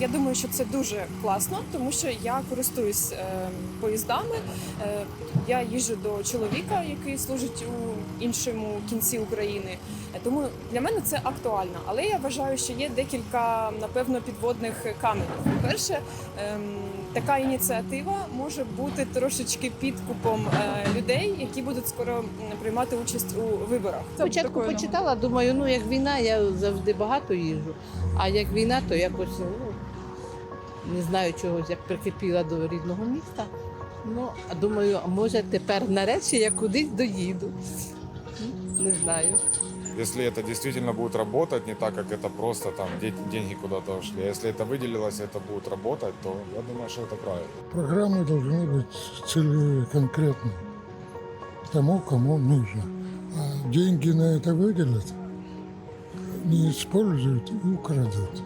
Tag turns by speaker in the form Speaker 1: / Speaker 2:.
Speaker 1: Я думаю, що це дуже класно, тому що я користуюсь е, поїздами. Е, я їжджу до чоловіка, який служить у іншому кінці України. Е, Тому для мене це актуально. Але я вважаю, що є декілька напевно підводних каменів. По-перше, ем, така ініціатива може бути трошечки підкупом е, людей, які будуть скоро приймати участь у виборах.
Speaker 2: Спочатку почитала, думаю, ну як війна, я завжди багато їжджу. А як війна, то якось ну, не знаю чогось, як прикипіла до рідного міста. Ну, а думаю, а може тепер нарешті я кудись доїду. М, Не знаю.
Speaker 3: Если это действительно будет работать, не так, как это просто там де- деньги куда-то ушли. А если это выделилось, это будет работать, то я думаю, что это правильно.
Speaker 4: Программы должны быть цели конкретны тому, кому нужно. А деньги на это выделят, не используют и украдут.